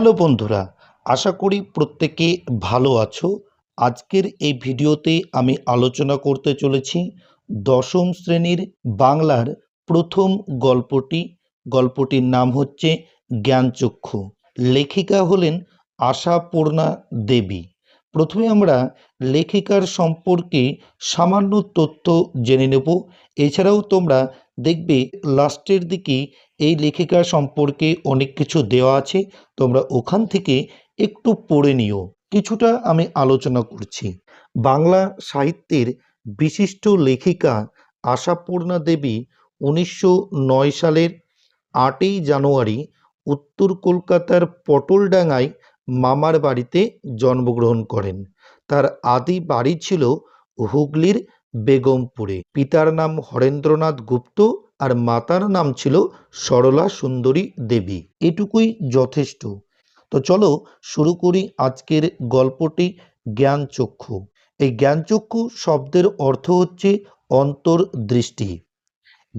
Hello বন্ধুরা, আশা করি প্রত্যেকে ভালো আছো। আজকের এই ভিডিওতে আমি আলোচনা করতে চলেছি দশম শ্রেণির বাংলার প্রথম গল্পটি। গল্পটির নাম হচ্ছে জ্ঞানচক্ষু। লেখিকা হলেন আশাপূর্ণা দেবী। প্রথমে আমরা লেখিকার সম্পর্কে সামান্য তথ্য জেনে নেব। এছাড়াও তোমরা দেখবে লাস্টের দিকে এই লেখিকা সম্পর্কে অনেক কিছু দেওয়া আছে, তোমরা ওখান থেকে একটু পড়ে নিও। কিছুটা আমি আলোচনা করছি। বাংলা সাহিত্যের বিশিষ্ট লেখিকা আশাপূর্ণা দেবী উনিশশো নয় সালের আটই জানুয়ারি উত্তর কলকাতার পটলডাঙ্গায় মামার বাড়িতে জন্মগ্রহণ করেন। তার আদি বাড়ি ছিল হুগলির বেগমপুরে। পিতার নাম হরেন্দ্রনাথ গুপ্ত আর মাতার নাম ছিল সরলা সুন্দরী দেবী। এটুকুই যথেষ্ট। তো চলো শুরু করি আজকের গল্পটি জ্ঞানচক্ষু। এই জ্ঞানচক্ষু শব্দের অর্থ হচ্ছে অন্তর্দৃষ্টি।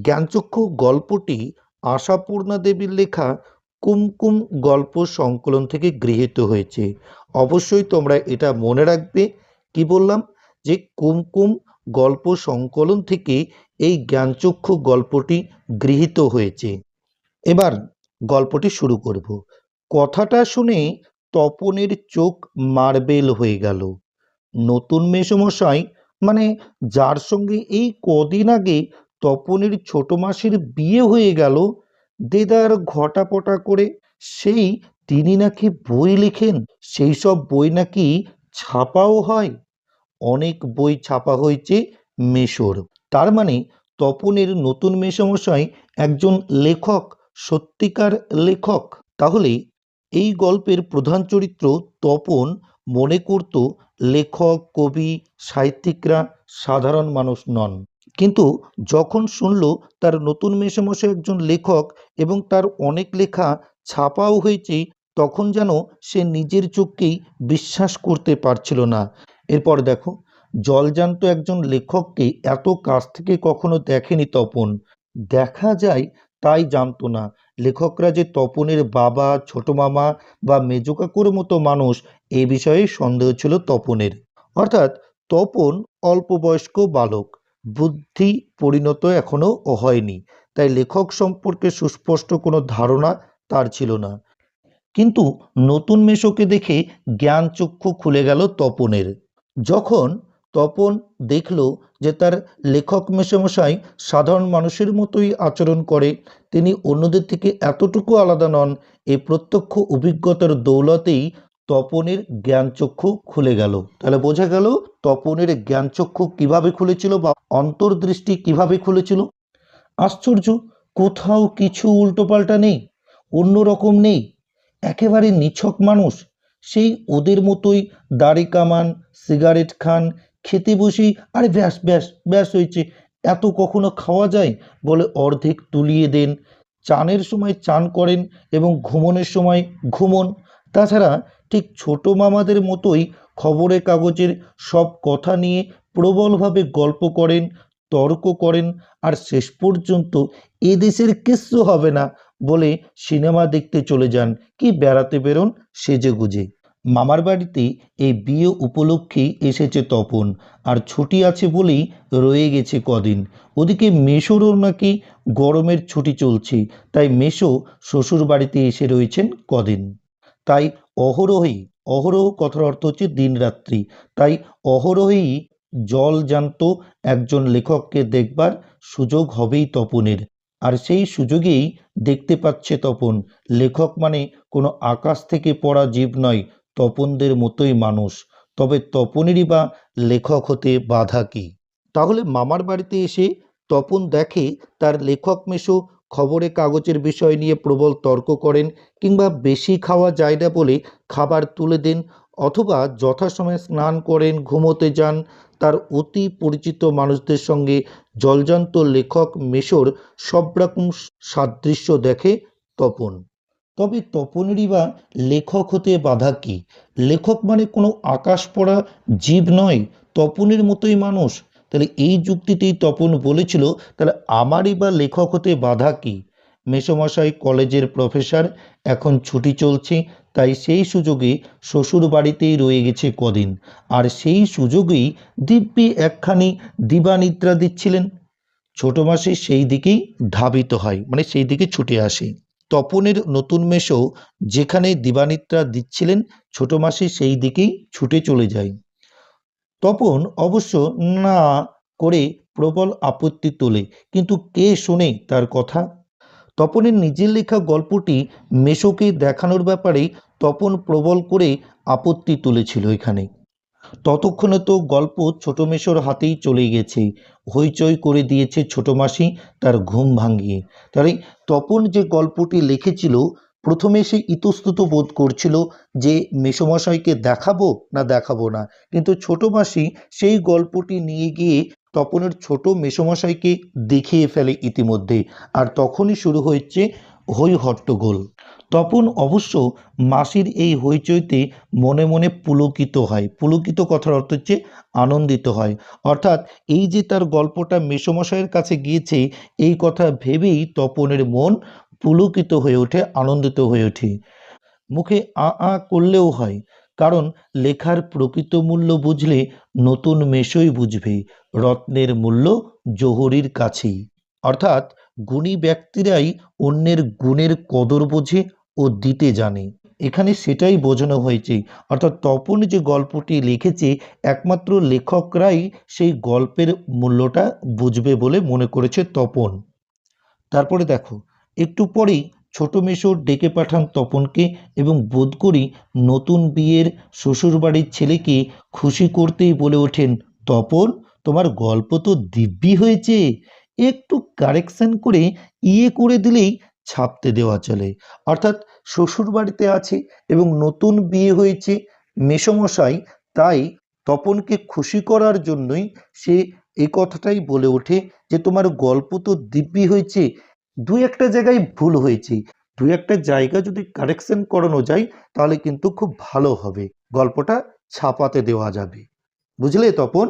জ্ঞানচক্ষু গল্পটি আশাপূর্ণা দেবীর লেখা কুমকুম গল্প সংকলন থেকে গৃহীত হয়েছে। অবশ্যই তোমরা এটা মনে রাখবে। কি বললাম? যে কুমকুম গল্প সংকলন থেকে এই জ্ঞানচক্ষু গল্পটি গৃহীত হয়েছে। এবার গল্পটি শুরু করব। কথাটা শুনে তপনের চোখ মার্বেল হয়ে গেল। নতুন মেসমশাই মানে যার সঙ্গে এই কদিন আগে তপনের ছোট মাসির বিয়ে হয়ে গেল, দেদার ঘটাপটা করে সেই তিনি নাকি বই লেখেন, সেই সব বই নাকি ছাপাও হয়? অনেক বই ছাপা হয়েছে মেশোর। তার মানে তপনের নতুন মেসমশাই একজন লেখক, সত্যিকার লেখক। তাহলে এই গল্পের প্রধান চরিত্র তপন মনে করত লেখক, কবি, সাহিত্যিকরা সাধারণ মানুষ নন। কিন্তু যখন শুনল তার নতুন মেসমশাই একজন লেখক এবং তার অনেক লেখা ছাপাও হয়েছে, তখন যেন সে নিজের চোখকেই বিশ্বাস করতে পারছিল না। এরপর দেখো, জলজান্ত একজন লেখককে এত কাছ থেকে কখনো দেখেনি তপন। দেখা যায় তাই জানতো না, লেখকরা যে তপনের বাবা, ছোট মামা বা মেজো কাকুর মতো মানুষ, এ বিষয়ে সন্দেহ ছিল তপনের। অর্থাৎ তপন অল্প বয়স্ক বালক, বুদ্ধি পরিণত এখনও হয়নি, তাই লেখক সম্পর্কে সুস্পষ্ট কোনো ধারণা তার ছিল না। কিন্তু নতুন মেশোকে দেখে জ্ঞানচক্ষু খুলে গেল তপনের। যখন তপন দেখল যে তার লেখক মেশামশাই সাধারণ মানুষের মতোই আচরণ করে, তিনি অন্যদের থেকে এতটুকু আলাদা নন এই প্রত্যক্ষ অভিজ্ঞতার দৌলতেই তপনের জ্ঞানচক্ষু খুলে গেল। তাহলে বোঝা গেল তপনের জ্ঞানচক্ষু কীভাবে খুলেছিল বা অন্তর্দৃষ্টি কীভাবে খুলেছিল? আশ্চর্য, কোথাও কিছু উল্টোপাল্টা নেই, অন্য রকম নেই, একেবারে নিছক মানুষ, সেই ওদের মতোই দাড়ি কামান সিগারেট খান, খেতে বসেই আরে ব্যাস ব্যাস ব্যাস হয়েছে। এত কখনো খাওয়া যায়? বলে অর্ধেক তুলিয়ে দেন। চানের সময় চান করেন এবং ঘুমনের সময় ঘুমন। তাছাড়া ঠিক ছোট মামাদের মতোই খবরের কাগজের সব কথা নিয়ে প্রবলভাবে গল্প করেন, তর্ক করেন, আর শেষ পর্যন্ত এদেশের কিচ্ছু হবে না বলে সিনেমা দেখতে চলে যান। কি বেড়াতে বেরোন সেজে গুজে মামার বাড়িতে এই বিয়ে উপলক্ষেই এসেছে তপন। আর ছুটি আছে বলেই রয়ে গেছে কদিন। ওদিকে মেশোরও নাকি গরমের ছুটি চলছে, তাই মেশো শ্বশুর বাড়িতে এসে রয়েছেন কদিন। তাই অহরহই, অহরহ কথার অর্থ হচ্ছে দিনরাত্রি তাই অহরহই জল জানত একজন লেখককে দেখবার সুযোগ হবেই তপনের। আর সেই সুযোগেই দেখতে পাচ্ছে তপন। লেখক মানে কোনো আকাশ থেকে পড়া জীব নয় তপনদের মতোই মানুষ, তবে তপনেরই বা লেখক হতে বাধা কি? তাহলে মামার বাড়িতে এসে তপন দেখে তার লেখক মেশো খবরে কাগজের বিষয় নিয়ে প্রবল তর্ক করেন কিংবা বেশি খাওয়া যায় না বলে খাবার তুলে দেন অথবা যথাসময়ে স্নান করেন, ঘুমোতে যান। তার অতি পরিচিত মানুষদের সঙ্গে জলজান্ত লেখক মেশোর সব রকম সাদৃশ্য দেখে তপন। তবে তপনেরই বা লেখক হতে বাধা কি? লেখক মানে কোনো আকাশ পড়া জীব নয়, তপনের মতোই মানুষ। তাহলে এই যুক্তিতেই তপন বলেছিল, তাহলে আমারই বা লেখক হতে বাধা কি? মেসমশাই কলেজের প্রফেসর, এখন ছুটি চলছে, তাই সেই সুযোগে শ্বশুর বাড়িতেই রয়ে গেছে কদিন। আর সেই সুযোগেই দিব্যি একখানি দিবানিদ্রা দিচ্ছিলেন। ছোট মাসে সেই দিকেই ধাবিত হয় মানে সেই দিকে ছুটে আসে। তপনের নতুন মেশো যেখানে দিবানিত্রা দিচ্ছিলেন, ছোট মাসি সেই দিকেই ছুটে চলে যায়। তপন অবশ্য না করে প্রবল আপত্তি তোলে, কিন্তু কে শোনে তার কথা? তপনের নিজের লেখা গল্পটি মেশোকে দেখানোর ব্যাপারে তপন প্রবল করে আপত্তি তুলেছিল এখানে। ততক্ষণে তো গল্প ছোট মেশোর হাতেই চলে গেছে। হইচই করে দিয়েছে ছোট মাসি তার ঘুম ভাঙিয়ে। তাই তপন যে গল্পটি লিখেছিল, প্রথমে সে ইতস্তত বোধ করছিল যে মেসোমশাইকে দেখাবো না দেখাবো না। কিন্তু ছোট মাসি সেই গল্পটি নিয়ে গিয়ে তপনের ছোট মেসোমশাইকে দেখিয়ে ফেলে ইতিমধ্যে। আর তখনই শুরু হয়েছে হই হট্টগোল। তপন অবশ্য মাসির এই হইচইতে মনে মনে পুলকিত হয়। পুলকিত কথার অর্থ হচ্ছে আনন্দিত হয়। অর্থাৎ এই যে তার গল্পটা মেসোমশাইয়ের কাছে গিয়েছে, এই কথা ভেবেই তপনের মন পুলকিত হয়ে ওঠে, আনন্দিত হয়ে ওঠে। মুখে আ আ করলেও হয়, কারণ লেখার প্রকৃত মূল্য বুঝলে নতুন মেশোই বুঝবে, রত্নের মূল্য জহুরির কাছেই। অর্থাৎ গুণী ব্যক্তিরাই অন্যের গুণের কদর বোঝে ও দিতে জানে। এখানে সেটাই বোঝানো হয়েছে। অর্থাৎ তপন যে গল্পটি লিখেছে, একমাত্র লেখকরাই সেই গল্পের মূল্যটা বুঝবে বলে মনে করেছে তপন। তারপরে দেখো, একটু পরেই ছোট মেশো ডেকে পাঠান তপনকে এবং বোধ করি নতুন বিয়ের শ্বশুরবাড়ির ছেলেকে খুশি করতেই বলে ওঠেন, তপন, তোমার গল্প তো দিব্যি হয়েছে। একটু কারেকশন করে ইয়ে করে দিলেই ছাপতে দেওয়া চলে। অর্থাৎ শ্বশুর বাড়িতে আছে এবং নতুন বিয়ে হয়েছে মেসমশাই, তাই তপনকে খুশি করার জন্যই সে এই কথাটাই বলে ওঠে যে, তোমার গল্প তো দিব্যি হয়েছে। দু একটা জায়গায় ভুল হয়েছে। দু একটা জায়গা যদি কারেকশন করানো যায়, তাহলে কিন্তু খুব ভালো হবে। গল্পটা ছাপাতে দেওয়া যাবে। বুঝলে তপন?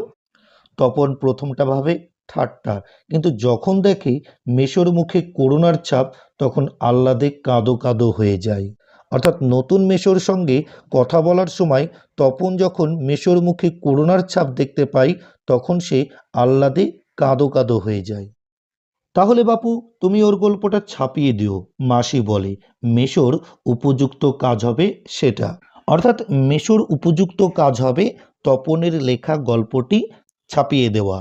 তপন প্রথমটা ভাবে ঠাট্টা। কিন্তু যখন দেখে মেশোর মুখে করুণার ছাপ তখন আহ্লাদে কাঁদো কাঁদো হয়ে যায় অর্থাৎ নতুন মেশোর সঙ্গে কথা বলার সময় তপন যখন মেশোর মুখে করুণার ছাপ দেখতে পায় তখন সে আহ্লাদে কাঁদো কাঁদো হয়ে যায়। তাহলে বাপু, তুমি ওর গল্পটা ছাপিয়ে দিও, মাসি বলে। মেশোর উপযুক্ত কাজ হবে সেটা। অর্থাৎ মেশোর উপযুক্ত কাজ হবে তপনের লেখা গল্পটি ছাপিয়ে দেওয়া।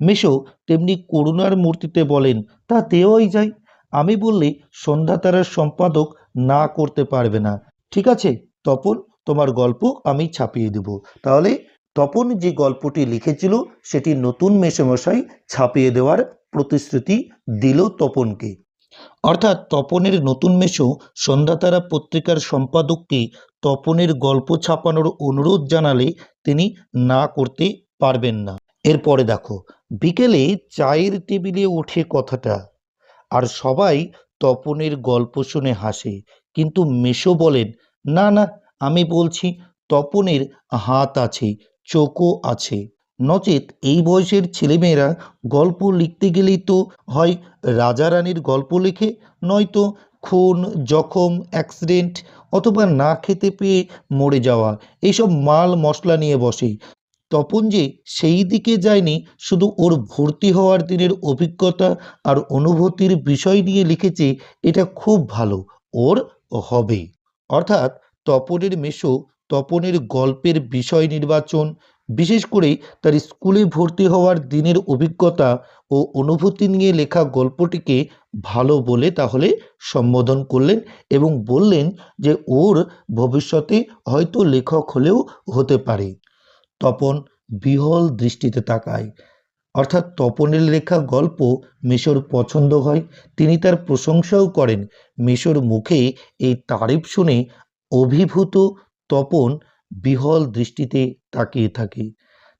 মেশো তেমনি করুণার মূর্তিতে বলেন, তা দেওয়াই যায়। আমি বললে সন্ধ্যা তারার সম্পাদক না করতে পারবে না। ঠিক আছে, তপন, তোমার গল্প আমি ছাপিয়ে দেব। তাহলে তপন যে গল্পটি লিখেছিল, সেটি নতুন মেশমশাই ছাপিয়ে দেওয়ার প্রতিশ্রুতি দিল তপনকে। অর্থাৎ তপনের নতুন মেশো সন্ধ্যাতারা পত্রিকার সম্পাদককে তপনের গল্প ছাপানোর অনুরোধ জানালে তিনি না করতে পারবেন না। এরপরে দেখো বিকেলে চায়ের টেবিলে ওঠে কথাটা। আর সবাই তপনের গল্প শুনে হাসে। কিন্তু মেশো বলেন, না না, আমি বলছি তপনের হাত আছে, চোখও আছে। নচেত এই বয়সের ছেলেমেয়েরা গল্প লিখতে গেলেই তো হয় রাজা রানীর গল্প লেখে, নয়তো খুন, জখম, অ্যাক্সিডেন্ট অথবা না খেতে পেয়ে মরে যাওয়া এইসব মাল মশলা নিয়ে বসে। তপন যে সেই দিকে যায়নি, শুধু ওর ভর্তি হওয়ার দিনের অভিজ্ঞতা আর অনুভূতির বিষয় নিয়ে লিখেছে, এটা খুব ভালো, ওর হবে। অর্থাৎ তপনের মেশো তপনের গল্পের বিষয় নির্বাচন, বিশেষ করে তার স্কুলে ভর্তি হওয়ার দিনের অভিজ্ঞতা ও অনুভূতি নিয়ে লেখা গল্পটিকে ভালো বলে তাহলে সম্বোধন করলেন এবং বললেন যে ওর ভবিষ্যতে হয়তো লেখক হলেও হতে পারে। তপন বিহল দৃষ্টিতে তাকায়। অর্থাৎ তপনের লেখা গল্প মেশোর পছন্দ হয়। তিনি তার প্রশংসাও করেন। মেশোর মুখে এই তারিফ শুনে অভিভূত তপন বিহল দৃষ্টিতে তাকিয়ে থাকে।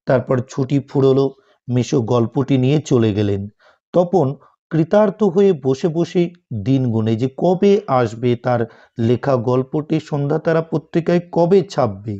তারপর ছুটি ফুরলো। মেশো গল্পটি নিয়ে চলে গেলেন। তপন কৃতার্থ হয়ে বসে বসে দিন গুনে যে কবে আসবে তার লেখা গল্পটি সন্ধ্যা তারা পত্রিকায় কবে ছাপবে?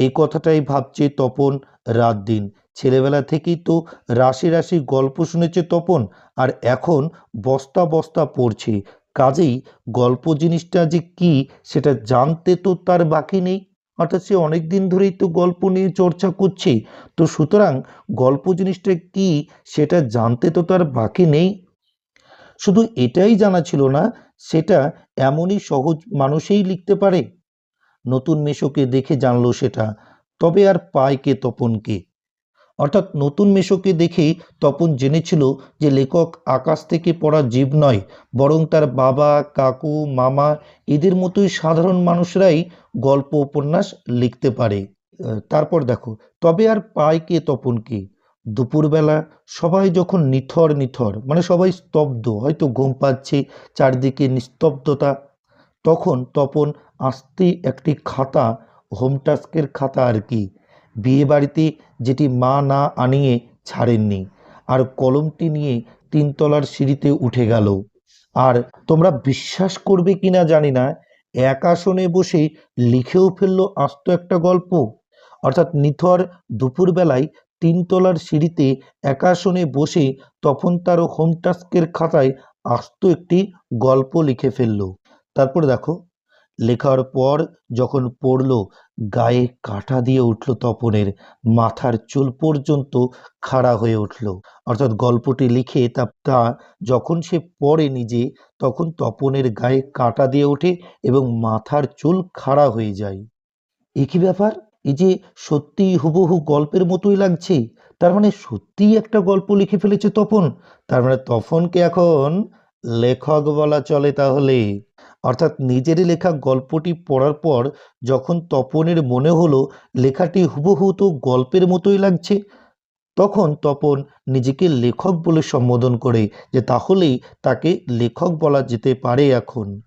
এই কথাটাই ভাবছে তপন রাত দিন। ছেলেবেলা থেকেই তো রাশি রাশি গল্প শুনেছে তপন, আর এখন বস্তা বস্তা পড়ছে। কাজেই গল্প জিনিসটা যে কি, সেটা জানতে তো তার বাকি নেই। অর্থাৎ সে অনেক দিন ধরেই তো গল্প নিয়ে চর্চা করছে। তো সুতরাং গল্প জিনিসটা কি, সেটা জানতে তো তার বাকি নেই। শুধু এটাই জানা ছিল না, সেটা এমনই সহজ মানুষেই লিখতে পারে। নতুন মেশোকে দেখে জানলো সেটা, তবে আর পায় কে তপনকে অর্থাৎ নতুন মেশোকে দেখেই তপন জেনেছিল যে লেখক আকাশ থেকে পড়া জীব নয়, বরং তার বাবা, কাকু, মামা এদের মতোই সাধারণ মানুষরাই গল্প, উপন্যাস লিখতে পারে। তারপর দেখো, তবে আর পায় কে তপনকে দুপুরবেলা সবাই যখন নিথর নিথর মানে সবাই স্তব্ধ, হয়তো ঘুম পাচ্ছে চারদিকে নিস্তব্ধতা, তখন তপন আস্তে একটি খাতা, হোম টাস্কের খাতা আর কি। বিয়ে বাড়িতে যেটি মা না আনিয়ে ছাড়েননি, আর কলমটি নিয়ে তিনতলার সিঁড়িতে উঠে গেল। আর তোমরা বিশ্বাস করবে কিনা জানি না, এক আসনে বসে লিখেও ফেলল আস্ত একটা গল্প। অর্থাৎ নিথর দুপুরবেলায় তিনতলার সিঁড়িতে একাসনে বসে তখন তার হোম টাস্কের খাতায় আস্ত একটি গল্প লিখে ফেলল। তারপর দেখো। লেখার পর যখন পড়ল, গায়ে কাঁটা দিয়ে উঠল তপনের, মাথার চুল পর্যন্ত খাড়া হয়ে উঠল। অর্থাৎ গল্পটি লিখে তা তা যখন সে পড়ে নিজে, তখন তপনের গায়ে কাঁটা দিয়ে ওঠে এবং মাথার চুল খাড়া হয়ে যায়। এ কি ব্যাপার? এই যে সত্যি হুবহু গল্পের মতোই লাগছে। তার মানে সত্যিই একটা গল্প লিখে ফেলেছে তপন। তার মানে তপনকে এখন লেখক বলা চলে তাহলে। অর্থাৎ নিজেরই লেখা গল্পটি পড়ার পর যখন তপনের মনে হলো লেখাটি হুবহু তো গল্পের মতোই লাগছে, তখন তপন নিজেকে লেখক বলে সম্বোধন করে যে তাহলেই তাকে লেখক বলা যেতে পারে এখন।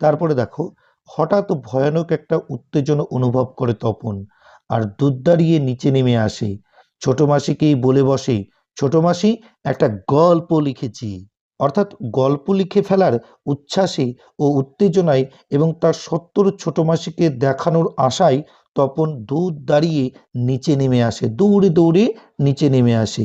তারপরে দেখো, হঠাৎ ভয়ানক একটা উত্তেজনা অনুভব করে তপন, আর দুধ দাঁড়িয়ে নিচে নেমে আসে। ছোট মাসিকেই বলে বসে, ছোট মাসি, একটা গল্প লিখেছি। অর্থাৎ গল্প লিখে ফেলার উচ্ছ্বাসে ও উত্তেজনায় এবং তার সত্তর ছোট মাসিকে দেখানোর আশায় তপন দুধ দাঁড়িয়ে নিচে নেমে আসে, দৌড়ে দৌড়ে নিচে নেমে আসে।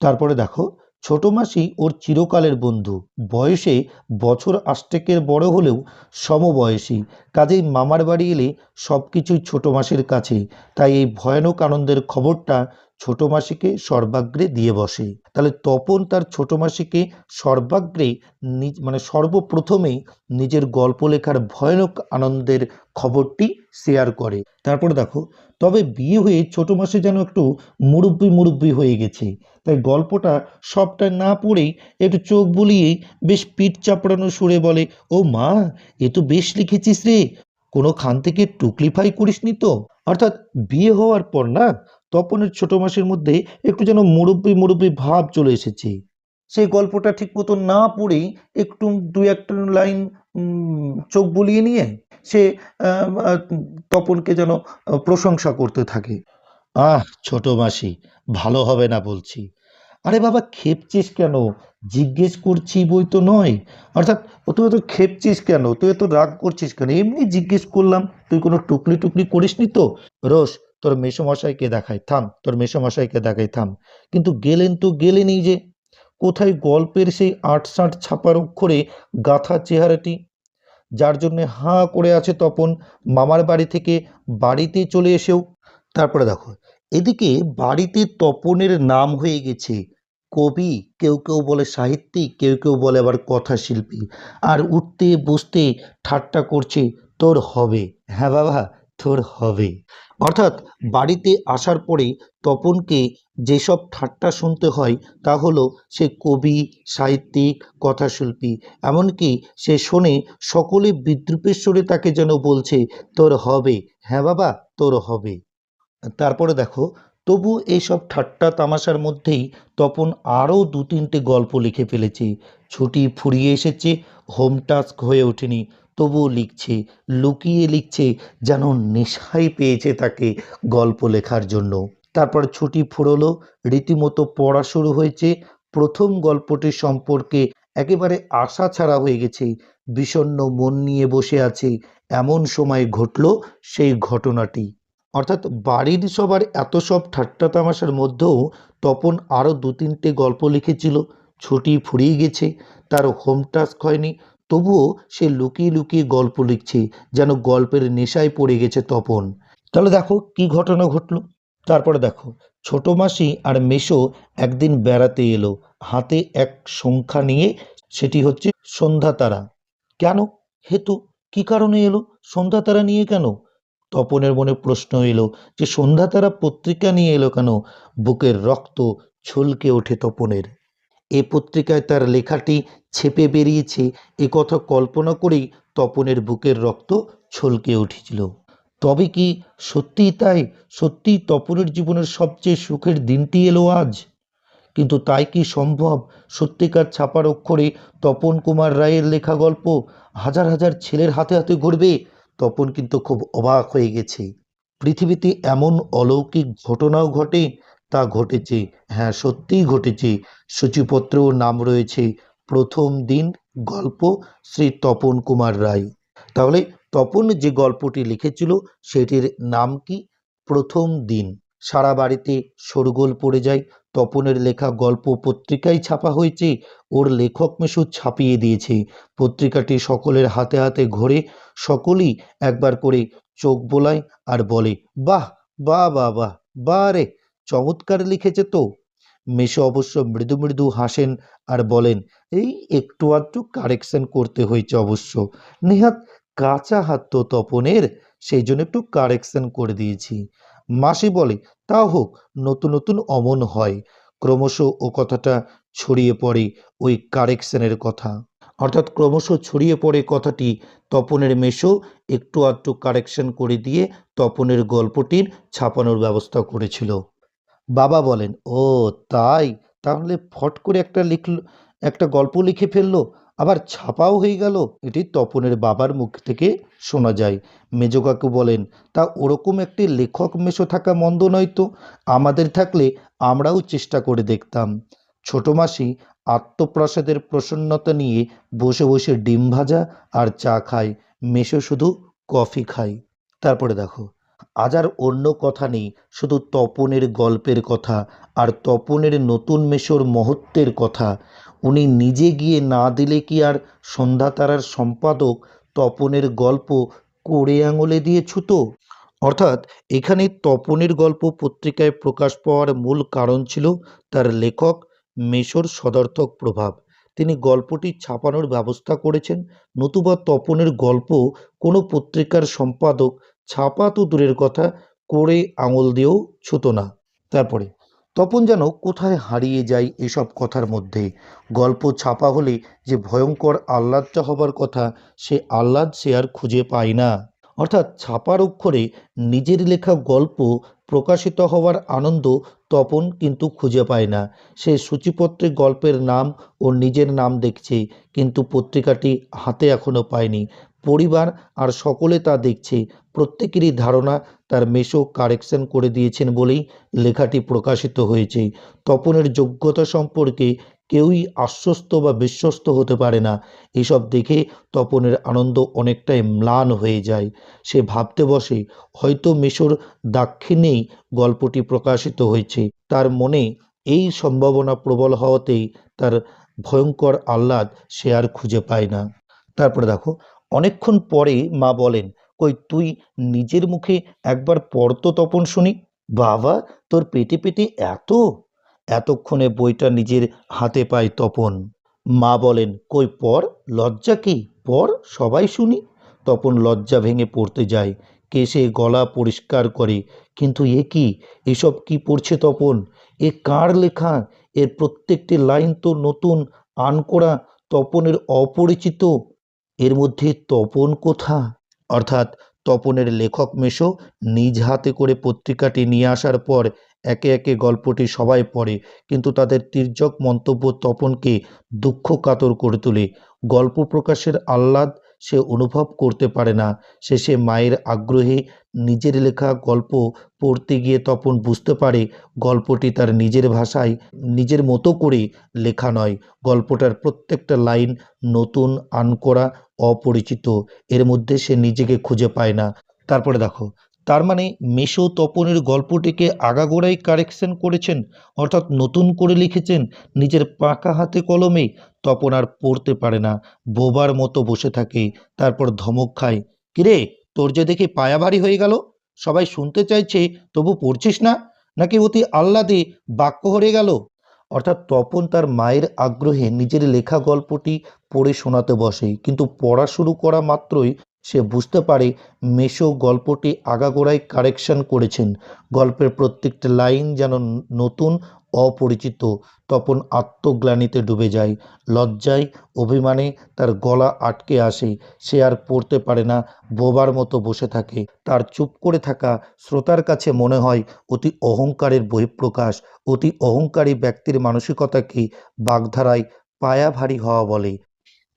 তারপরে দেখো, ছোট মাসি ওর চিরকালের বন্ধু, বয়সে বছর আষ্টেকের বড় হলেও সমবয়সী, কাজেই মামার বাড়ি এলে সব কিছুই ছোট মাসির কাছে, তাই এই ভয়ানক আনন্দের খবরটা ছোট মাসিকে সর্বাগ্রে দিয়ে বসে। তাহলে তপন তার ছোট মাসিকে সর্বাগ্রে মানে সর্বপ্রথমেই নিজের গল্প লেখার ভয়ানক আনন্দের খবরটি শেয়ার করে। তারপরে দেখো, তবে বিয়ে হয়ে ছোট মাসে যেন একটু মুরব্বি মুরব্বি হয়ে গেছে। তাই গল্পটা সবটা না পড়েই একটু চোখ বুলিয়ে বেশ পিঠ চাপড়ানো সুরে বলে, ও মা, এ তো বেশ লিখেছিস রে। কোনো খান থেকে টুকলিফাই করিসনি তো? অর্থাৎ বিয়ে হওয়ার পর না তপনের ছোট মাসের মধ্যে একটু যেন মুরব্বি মুরব্বি ভাব চলে এসেছে। সেই গল্পটা ঠিক মতো না পড়েই একটু দু একটা লাইন চোখ বুলিয়ে নিয়ে সে তপনকে যেন প্রশংসা করতে থাকে। আহ, ছোট মাসি, ভালো হবে না বলছি। আরে বাবা, খেপছিস কেন? জিজ্ঞেস করছি বই তো নয়। অর্থাৎ তুই এত খেপছিস কেন? তুই এত রাগ করছিস কেন? এমনি জিজ্ঞেস করলাম, তুই কোনো টুকলি টুকলি করিসনি তো? রোশ তোর মেসোমশাইকে দেখাই, থাম, তোর মেসোমশাইকে দেখাই, থাম। কিন্তু গেলেন তো গেলেনই যে, কোথায় গল্পের সেই আট ষাট ছাপার অক্ষরে গাথা চেহারাটি? যার জন্যে হাঁ করে আছে তপন, মামার বাড়ি থেকে বাড়িতে চলে এসেও। তারপরে দেখো, এদিকে বাড়িতে তপনের নাম হয়ে গেছে কবি, কেউ কেউ বলে সাহিত্যিক, কেউ কেউ বলে আবার কথা শিল্পী আর উঠতে, বসতে ঠাট্টা করছে, তোর হবে। হ্যাঁ বাবা তোর হবে। অর্থাৎ বাড়িতে আসার পরে তপনকে যেসব ঠাট্টা শুনতে হয়, তা হলো সে কবি, সাহিত্যিক, কথাশিল্পী, এমনকি সে শোনে সকলে বিদ্রুপের স্বরে তাকে যেন বলছে, তোর হবে। হ্যাঁ বাবা, তোর হবে। তারপরে দেখো, তবু এইসব ঠাট্টা তামাশার মধ্যেই তপন আরও দু তিনটে গল্প লিখে ফেলেছে। ছুটি ফুরিয়ে এসেছে, হোম টাস্ক হয়ে ওঠেনি। তবুও লিখছে, লুকিয়ে লিখছে, যেন নেশাই পেয়েছে তাকে গল্প লেখার জন্য। তারপর ছুটি ফুরলো, রীতিমতো পড়া শুরু হয়েছে। প্রথম গল্পটি সম্পর্কে একেবারে আশা ছাড়া হয়ে গেছে। বিষণ্ণ মন নিয়ে বসে আছে, এমন সময় ঘটল সেই ঘটনাটি। অর্থাৎ বাড়ির সবার এত সব ঠাট্টা তামাশার মধ্যেও তপন আরও দু তিনটে গল্প লিখেছিল। ছুটি ফুরিয়ে গেছে, তার হোম টাস্ক হয়নি তবুও সে লুকিয়ে লুকিয়ে গল্প লিখছে, যেন গল্পের নেশায় পড়ে গেছে তপন। তাহলে দেখো কি ঘটনা ঘটলো। তারপরে দেখো, ছোট মাসি আর মেশো একদিন বেড়াতে এলো। হাতে এক সংখ্যা নিয়ে সেটি হচ্ছে সন্ধ্যা তারা। কেন? হেতু, কি কারণে এলো? সন্ধ্যা তারা নিয়ে কেন? তপনের মনে প্রশ্ন এলো যে সন্ধ্যা তারা পত্রিকা নিয়ে এলো কেন? বুকের রক্ত ছলকে ওঠে তপনের। এ পত্রিকায় তার লেখাটি ছেপে বেরিয়েছে। এ কথা কল্পনা করেই তপনের বুকের রক্ত ছলকে উঠেছিল। তবে কি সত্যিই তাই? সত্যিই তপনের জীবনের সবচেয়ে সুখের দিনটি এলো আজ? কিন্তু তাই কি সম্ভব? সত্যিকার ছাপার অক্ষরে তপন কুমার রায়ের লেখা গল্প হাজার হাজার ছেলের হাতে হাতে ঘুরবে, তপন কিন্তু খুব অবাক হয়ে গেছে। পৃথিবীতে এমন অলৌকিক ঘটনাও ঘটে তা ঘটেছে। হ্যাঁ সত্যিই ঘটেছে। সূচিপত্রেও নাম রয়েছে প্রথম দিন গল্প শ্রী তপন কুমার রায়। তাহলে তপন যে গল্পটি লিখেছিল সেটির নাম কি? প্রথম দিন। সারা বাড়িতে শোরগোল পড়ে যায়। তপনের লেখা গল্প পত্রিকায় ছাপা হয়েছে। ওর লেখক মেশো ছাপিয়ে দিয়েছে। পত্রিকাটি সকলের হাতে হাতে ঘোরে। সকলেই একবার করে চোখ বোলায় আর বলে, বাহ বাহ বাহ বাহ বাহ রে চমৎকার লিখেছে তো। মেশো অবশ্য মৃদু মৃদু হাসেন আর বলেন, এই একটু আধটু কারেকশন করতে হয়েছে অবশ্য। নেহাত কাঁচা হাত তো তপনের, সেই জন্য একটু কারেকশন করে দিয়েছি। মাসি বলে, তা হোক, নতুন নতুন অমন হয়। ক্রমশ ও কথাটা ছড়িয়ে পড়ে ওই কারেকশনের কথা। অর্থাৎ ক্রমশ ছড়িয়ে পড়ে কথাটি তপনের মেশো একটু আধটু কারেকশন করে দিয়ে তপনের গল্পটির ছাপানোর ব্যবস্থা করেছিল। বাবা বলেন, ও, তাই? তাহলে ফট করে একটা লিখল, একটা গল্প লিখে ফেলল, আবার ছাপাও হয়ে গেল? এটি তপনের বাবার মুখ থেকে শোনা যায়। মেজ কাকু বলেন, তা ওরকম একটি লেখক মেশো থাকা মন্দ নয় তো? আমাদের থাকলে আমরাও চেষ্টা করে দেখতাম। ছোট মাসি আত্মপ্রসাদের প্রসন্নতা নিয়ে বসে বসে ডিম ভাজা আর চা খায়। মেশো শুধু কফি খায়। তারপরে দেখো। আজ আর অন্য কথা নেই, শুধু তপনের গল্পের কথা আর তপনের নতুন মেশোর মহত্বের কথা। উনি নিজে গিয়ে না দিলে কি আর সন্ধ্যা তারার সম্পাদক তপনের গল্প কোড়ে আঙুলে দিয়ে ছুতো? অর্থাৎ এখানে তপনের গল্প পত্রিকায় প্রকাশ পাওয়ার মূল কারণ ছিল তার লেখক, মেশোর সদর্থক প্রভাব। তিনি গল্পটি ছাপানোর ব্যবস্থা করেছেন, নতুবা তপনের গল্প কোনো পত্রিকার সম্পাদক ছাপা তো দূরের কথা করে আঙুল দিয়েও ছুতো না। তারপরে, তপন যেন কোথায় হারিয়ে যায় এসব কথার মধ্যে। গল্প ছাপা হলে যে ভয়ঙ্কর আহ্লাদটা হবার কথা, সে আহ্লাদ সে আর খুঁজে পায় না। অর্থাৎ ছাপার অক্ষরে নিজের লেখা গল্প প্রকাশিত হওয়ার আনন্দ তপন কিন্তু খুঁজে পায় না। সে সূচিপত্রে গল্পের নাম ও নিজের নাম দেখছে, কিন্তু পত্রিকাটি হাতে এখনও পায়নি। পরিবার আর সকলে তা দেখছে। প্রত্যেকেরই ধারণা তার মেশো কারেকশন করে দিয়েছেন বলেই লেখাটি প্রকাশিত হয়েছে। তপনের যোগ্যতা সম্পর্কে কেউই আশ্বস্ত বা বিশ্বস্ত হতে পারে না। এসব দেখে তপনের আনন্দ অনেকটাই ম্লান হয়ে যায়। সে ভাবতে বসে, হয়তো মেশোর দাক্ষিণেই গল্পটি প্রকাশিত হয়েছে। তার মনে এই সম্ভাবনা প্রবল হওয়াতেই তার ভয়ঙ্কর আহ্লাদ সে আর খুঁজে পায় না। তারপরে দেখো, অনেকক্ষণ পরে মা বলেন কই, তুই নিজের মুখে একবার পড়তো তপন শুনি। বাবা, তোর পেটে পেটে এত? এতক্ষণে বইটা নিজের হাতে পায় তপন। মা বলেন, কই পর লজ্জা কি? পর সবাই শুনি। তপন লজ্জা ভেঙে পড়তে যায়। কেসে গলা পরিষ্কার করে, কিন্তু এ কি? এসব কি পড়ছে তপন? এ কার লেখা? এর প্রত্যেকটি লাইন তো নতুন, আনকোড়া, তপনের অপরিচিত। এর মধ্যে তপন কোথা? অর্থাৎ তপনের লেখক মেশো নিজ হাতে করে পত্রিকাটি নিয়ে আসার পর একে একে গল্পটি সবাই পড়ে, কিন্তু তাদের তির্যক মন্তব্য তপনকে দুঃখ কাতর করে তোলে। গল্প প্রকাশের আহ্লাদ সে অনুভব করতে পারে না। শেষে মায়ের আগ্রহে নিজের লেখা গল্প পড়তে গিয়ে তপন বুঝতে পারে গল্পটি তার নিজের ভাষায় নিজের মতো করে লেখা নয়। গল্পটার প্রত্যেকটা লাইন নতুন আনকোড়া অপরিচিত। এর মধ্যে সে নিজেকে খুঁজে পায় না। তারপরে দেখো, তার মানে মেশো তপনের গল্পটিকে আগাগোড়াই কারেকশন করেছেন, অর্থাৎ নতুন করে লিখেছেন, নিজের পাকা হাতে কলমে তপন আর পড়তে পারে না। বোবার মতো বসে থাকে, তারপর ধমক খায়, কিরে তোর যে দেখি পায়া হয়ে গেল, সবাই শুনতে চাইছে, তবু পড়ছিস না? নাকি অতি আহ্লাদে বাক্য হরে গেল? অর্থাৎ তপন তার মায়ের আগ্রহে নিজের লেখা গল্পটি পড়ে শোনাতে বসে, কিন্তু পড়া শুরু করা মাত্রই সে বুঝতে পারে মেশো গল্পটি আগাগোড়ায় কারেকশন করেছেন। গল্পের প্রত্যেকটা লাইন যেন নতুন অপরিচিত, তপন আত্মগ্লানিতে ডুবে যায়। লজ্জায় অভিমানে তার গলা আটকে আসে। সে আর পড়তে পারে না, বোবার মতো বসে থাকে। তার চুপ করে থাকা শ্রোতার কাছে মনে হয় অতি অহংকারের বহিঃপ্রকাশ, অতি অহংকারী ব্যক্তির মানসিকতাকে বাগধারায় পায়া ভারী হওয়া বলে।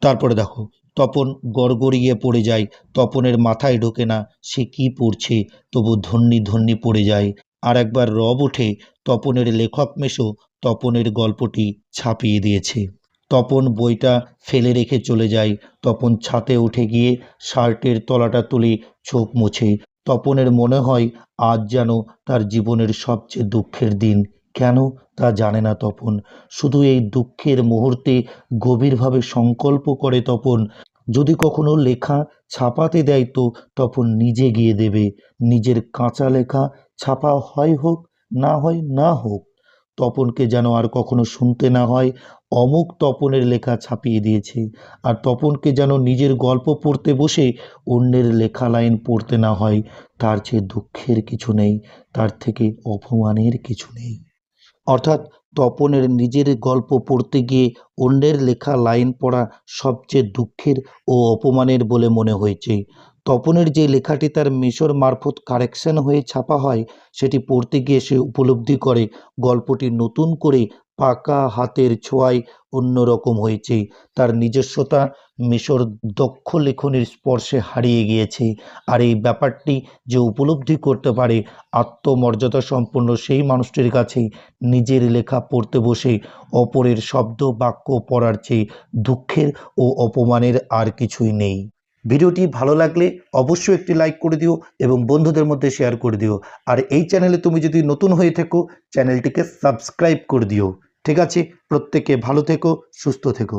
তারপরে দেখো, তপন গড়গড়িয়ে পড়ে যায়। তপনের মাথায় ঢোকে না, সে কি পড়ছে? তবু ধন্যি ধন্যি পড়ে যায়। আর একবার রব ওঠে তপনের লেখক মেশো তপনের গল্পটি ছাপিয়ে দিয়েছে। তপন বইটা ফেলে রেখে চলে যায়। তপন ছাতে উঠে গিয়ে শার্টের তলাটা তুলে চোখ মুছে। তপনের মনে হয়, আজ যেন তার জীবনের সবচেয়ে দুঃখের দিন। কেন তা জানে না তপন। শুধু এই দুঃখের মুহূর্তে গভীরভাবে সংকল্প করে তপন। যদি কখনো লেখা ছাপাতে দেয় তো তপন নিজে গিয়ে দেবে। নিজের কাঁচা লেখা ছাপা হয় হোক না হয় না হোক, তপনকে যেন আর কখনো শুনতে না হয়, অমুক তপনের লেখা ছাপিয়ে দিয়েছে। আর তপনকে যেন নিজের গল্প পড়তে বসে অন্যের লেখা লাইন পড়তে না হয়, তার চেয়ে দুঃখের কিছু নেই, তার থেকে অপমানের কিছু নেই। অর্থাৎ তপনের নিজের গল্প পড়তে গিয়ে অন্যের লেখা লাইন পড়া সবচেয়ে দুঃখের ও অপমানের বলে মনে হয়েছে। তপনের যে লেখাটি তার মিশর মারফত কারেকশন হয়ে ছাপা হয়, সেটি পড়তে গিয়ে সে উপলব্ধি করে গল্পটি নতুন করে পাকা হাতের ছোঁয়ায় অন্যরকম হয়েছে। তার নিজস্বতা মিশর দক্ষ লেখনের স্পর্শে হারিয়ে গিয়েছে। আর এই ব্যাপারটি যে উপলব্ধি করতে পারে, আত্মমর্যাদা সম্পন্ন সেই মানুষটির কাছে নিজের লেখা পড়তে বসে অপরের শব্দ বাক্য পড়ার চেয়ে দুঃখের ও অপমানের আর কিছুই নেই। ভিডিওটি ভালো লাগলে অবশ্যই একটি লাইক করে দিও এবং বন্ধুদের মধ্যে শেয়ার করে দিও। আর এই চ্যানেলে তুমি যদি নতুন হয়ে থেকো, চ্যানেলটিকে সাবস্ক্রাইব করে দিও। ঠিক আছে, প্রত্যেকে ভালো থেকো, সুস্থ থেকো।